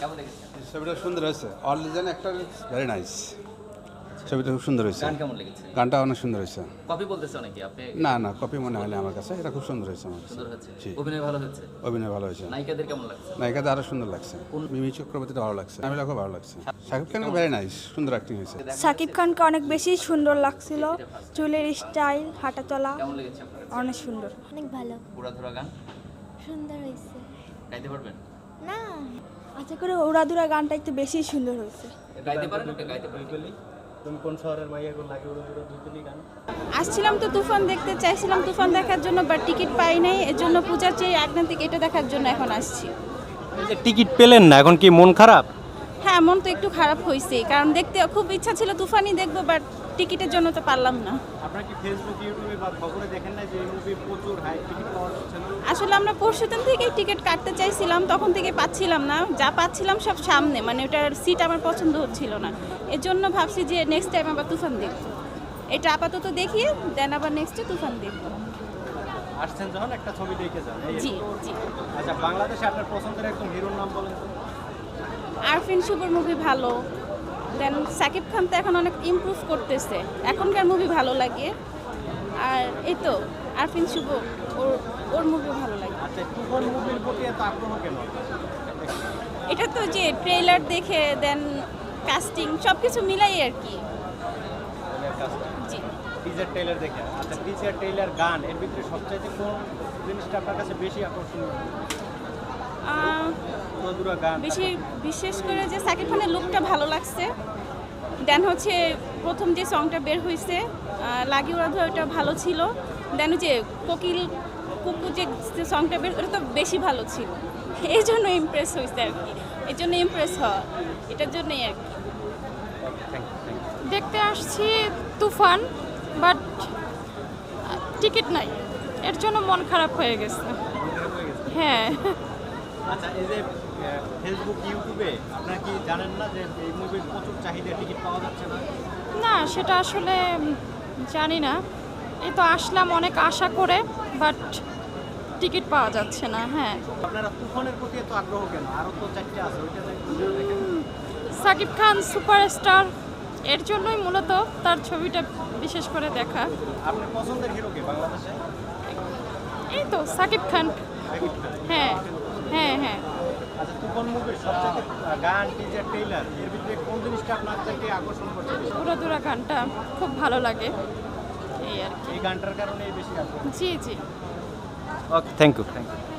কেমন লেগেছে ছবিটা সুন্দর হয়েছে। অল ডিজাইন একটা ভেরি নাইস ছবিটা খুব সুন্দর হয়েছে। গান কেমন লেগেছে? গানটা অনেক সুন্দর হয়েছে। কপি বলতেছে অনেকে আপনি? না না কপি মনে হয়নি আমার কাছে। এটা খুব সুন্দর হয়েছে আমার সুন্দর হচ্ছে অভিনয় ভালো হচ্ছে অভিনয় ভালো হয়েছে। নায়িকাদের কেমন লাগছে? নায়িকাতে আরও সুন্দর লাগছে। মিমি চক্রবর্তীটা ভালো লাগছে। আমি খুব ভালো লাগছে। শাকিব খানকে ভেরি নাইস সুন্দর অ্যাক্টিং হয়েছে। সাকিব খানকে অনেক বেশি সুন্দর লাগছিল। চুলের স্টাইল হাঁটা চলা কেমন লেগেছে আপনার কাছে? অনেক সুন্দর। অনেক ভালো। গান? সুন্দর হয়েছে। গাইতে পারবেন? না। আশা করে উড়াদুরা গানটা একটু বেশি সুন্দর হয়েছে। গাইতে পারেন ওকে গাইতে পারেন। তুমি কোন শহরের মাইয়া কোন লাগে ওরা দুটো গান? আসছিলাম তো তুফান দেখতে চাইছিলাম তুফান দেখার জন্য বাট টিকিট পাই নাই। এর জন্য পূজার চেয়ে একদিন থেকে এটা দেখার জন্য এখন আসছি। টিকিট পেলেন না এখন কি মন খারাপ? হ্যাঁ মন তো একটু খারাপ হয়েছে কারণ দেখতে খুব ইচ্ছা ছিল তুফানই দেখব বাট টিকিটের জন্য তো পারলাম না। আসলে আমরা পরশুদিন থেকেই টিকিট কাটতে চাইছিলাম তখন থেকে পাচ্ছিলাম না। যা পাচ্ছিলাম সব সামনে মানে ওটার সিট আমার পছন্দ হচ্ছিল না। এর জন্য ভাবছি যে নেক্সট টাইম আবার তুফান দেখব। এটা আপাতত দেখিয়ে দেন আবার নেক্সটে তুফান দেখব। আসছেন যখন একটা ছবি দেখে যান জি জি। আচ্ছা বাংলাদেশে আপনার পছন্দের একদম হিরোর নাম বলেন আরফিন শুভর মুভি ভালো। দেন সাকিব খান তো এখন অনেক ইমপ্রুভ করতেছে। এখনকার মুভি ভালো লাগে। আর এই তো আরফিন শুভ ওর ওর মুভি ভালো লাগে। আচ্ছা এটা তো যে ট্রেলার দেখে দেন কাস্টিং সব কিছু মিলাই আর কি। জি। টিজার ট্রেলার দেখে। আচ্ছা টিজার ট্রেলার গান এর ভিতরে সবচাইতে কোন জিনিসটা আপনার কাছে বেশি আকর্ষণীয়? বেশি বিশেষ করে যে সাকিব খানের লুকটা ভালো লাগছে। দেন হচ্ছে প্রথম যে সংটা বের হয়েছে লাগি ওরা ওটা ভালো ছিল। দেন যে কোকিল কুকু যে সংটা বের, ওটা তো বেশি ভালো ছিল। এই জন্য ইমপ্রেস হয়েছে আর কি। এই জন্য ইমপ্রেস হওয়া। এটার জন্যই আর কি। দেখতে আসছি তুফান বাট টিকিট নাই। এর জন্য মন খারাপ হয়ে গেছে। হ্যাঁ। আচ্ছা এই যে ফেসবুক ইউটিউবে আপনারা কি জানেন না যে এই মুভির প্রচুর চাহিদা টিকিট পাওয়া যাচ্ছে না? না সেটা আসলে জানি না। এই তো আসলাম অনেক আশা করে বাট টিকিট পাওয়া যাচ্ছে না হ্যাঁ। আপনারা তুফানের প্রতি এত আগ্রহ কেন? আরও তো চারটে আছে ওইটা সাকিব খান সুপারস্টার এর জন্যই মূলত তার ছবিটা বিশেষ করে দেখা। আপনার পছন্দের হিরো কে বাংলাদেশে? এই তো সাকিব খান। হ্যাঁ হ্যাঁ হ্যাঁ। আচ্ছা তুফান মুভির সবচেয়ে গান টিজার ট্রেলার এর ভিতরে কোন জিনিসটা আপনাদেরকে আকর্ষণ করছে? উড়াদুরা গানটা খুব ভালো লাগে। এই আর কি। এই গানটার কারণে বেশি জি জি। Okay thank you thank you